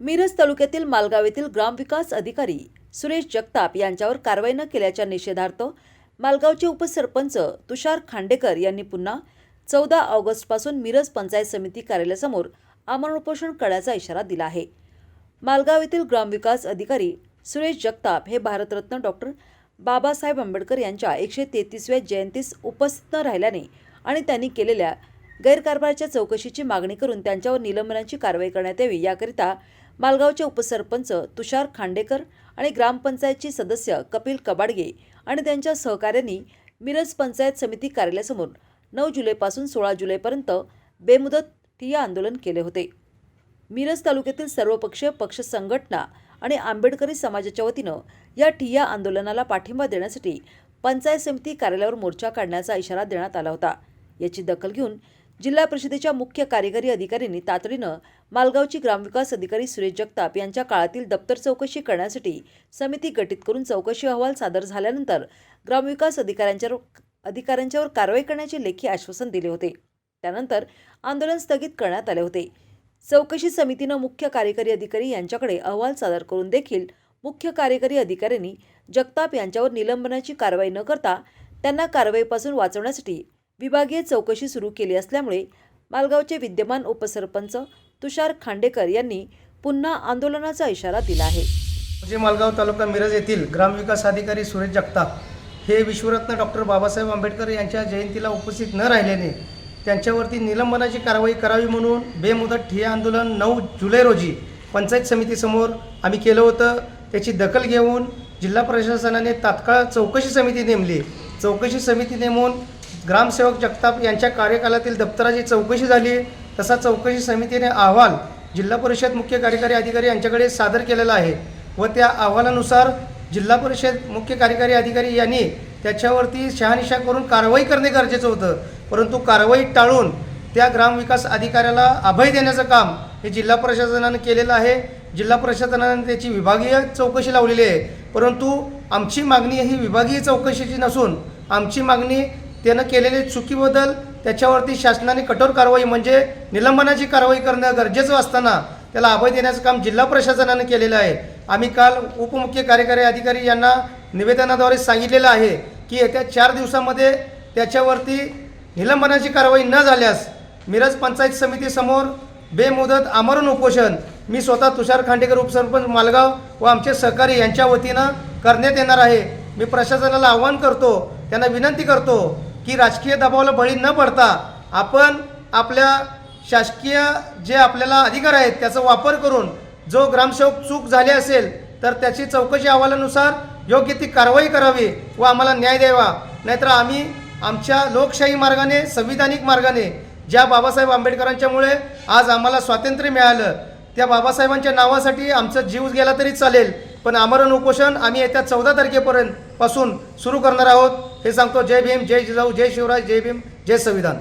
मिरज तालुक्यातील मालगाव येथील ग्रामविकास अधिकारी सुरेश जगताप यांच्यावर कारवाई न केल्याच्या निषेधार्थ मालगावचे उपसरपंच तुषार खांडेकर यांनी पुन्हा चौदा ऑगस्टपासून मिरज पंचायत समिती कार्यालयासमोर आमरण उपोषण करण्याचा इशारा दिला आहे. मालगाव येथील ग्रामविकास अधिकारी सुरेश जगताप हे भारतरत्न डॉक्टर बाबासाहेब आंबेडकर यांच्या एकशे तेहतीसव्या जयंतीस उपस्थित न राहिल्याने आणि त्यांनी केलेल्या गैरकारभाराच्या चौकशीची मागणी करून त्यांच्यावर निलंबनाची कारवाई करण्यात यावी याकरिता मालगावचे उपसरपंच तुषार खांडेकर आणि ग्रामपंचायतची सदस्य कपिल कबाडगे आणि त्यांच्या सहकाऱ्यांनी मिरज पंचायत समिती कार्यालयासमोर नऊ जुलैपासून सोळा जुलैपर्यंत बेमुदत ठिय्या आंदोलन केले होते. मिरज तालुक्यातील सर्वपक्षीय पक्ष संघटना आणि आंबेडकरी समाजाच्या वतीनं या ठिय्या आंदोलनाला पाठिंबा देण्यासाठी पंचायत समिती कार्यालयावर मोर्चा काढण्याचा इशारा देण्यात आला होता. याची दखल घेऊन जिल्हा परिषदेच्या मुख्य कार्यकारी अधिकाऱ्यांनी तातडीनं मालगावची ग्रामविकास अधिकारी सुरेश जगताप यांच्या काळातील दप्तर चौकशी करण्यासाठी समिती गठीत करून चौकशी अहवाल सादर झाल्यानंतर ग्रामविकास अधिकाऱ्यांच्यावर अधिकाऱ्यांच्यावर कारवाई करण्याचे लेखी आश्वासन दिले होते. त्यानंतर आंदोलन स्थगित करण्यात आले होते. चौकशी समितीनं मुख्य कार्यकारी अधिकारी यांच्याकडे अहवाल सादर करून देखील मुख्य कार्यकारी अधिकाऱ्यांनी जगताप यांच्यावर निलंबनाची कारवाई न करता त्यांना कारवाईपासून वाचवण्यासाठी विभागीय चौकशी सुरू केली असल्यामुळे मालगावचे विद्यमान उपसरपंच तुषार खांडेकर यांनी पुन्हा आंदोलनाचा इशारा दिला आहे. जे मालगाव तालुका मिरज येथील ग्रामविकास अधिकारी सुरेश जगताप हे विश्वरत्न डॉक्टर बाबासाहेब आंबेडकर यांच्या जयंतीला उपस्थित न राहिल्याने त्यांच्यावरती निलंबनाची कारवाई करावी म्हणून बेमुदत ठिय्या आंदोलन नऊ जुलै रोजी पंचायत समितीसमोर आम्ही केलं होतं. त्याची दखल घेऊन जिल्हा प्रशासनाने तात्काळ चौकशी समिती नेमली. चौकशी समिती नेमून ग्रामसेवक जगताप यांच्या कार्यकालातील दप्तराची चौकशी झाली. तसा चौकशी समितीने अहवाल जिल्हा परिषद मुख्य कार्यकारी अधिकारी यांच्याकडे सादर केलेला आहे व त्या अहवालानुसार जिल्हा परिषद मुख्य कार्यकारी अधिकारी यांनी त्याच्यावरती शहानिशा करून कारवाई करणे गरजेचं होतं. परंतु कारवाई टाळून त्या ग्रामविकास अधिकाऱ्याला अभय देण्याचं काम हे जिल्हा प्रशासनानं केलेलं आहे. जिल्हा प्रशासनाने त्याची विभागीय चौकशी लावलेली आहे. परंतु आमची मागणी ही विभागीय चौकशीची नसून आमची मागणी त्यानं केलेले चुकीबद्दल त्याच्यावरती शासनाने कठोर कारवाई म्हणजे निलंबनाची कारवाई करणं गरजेचं असताना त्याला अभय देण्याचं काम जिल्हा प्रशासनानं केलेलं आहे. आम्ही काल उपमुख्य कार्यकारी अधिकारी यांना निवेदनाद्वारे सांगितलेलं आहे की येत्या चार दिवसामध्ये त्याच्यावरती निलंबनाची कारवाई न झाल्यास मिरज पंचायत समितीसमोर बेमुदत आमरण उपोषण मी स्वतः तुषार खांडेकर उपसरपंच मालगाव व आमचे सहकारी यांच्या वतीनं करण्यात येणार आहे. मी प्रशासनाला आवाहन करतो त्यांना विनंती करतो की राजकीय दबावाला बळी न पडता आपण आपल्या शासकीय जे आपल्याला अधिकार आहेत त्याचा वापर करून जो ग्रामसेवक चूक झाली असेल तर त्याची चौकशी अहवालानुसार योग्य ती कारवाई करावी व आम्हाला न्याय द्यावा. नाहीतर आम्ही आमच्या लोकशाही मार्गाने संविधानिक मार्गाने ज्या बाबासाहेब आंबेडकरांच्यामुळे आज आम्हाला स्वातंत्र्य मिळालं त्या बाबासाहेबांच्या नावासाठी आमचा जीव गेला तरी चालेल. पण आमरण उपोषण आम्ही येत्या चौदा तारखेपर्यंत पासून सुरू करणार आहोत. हे सांगतो जय भीम जय जिजाऊ जय शिवराज जय भीम जय संविधान.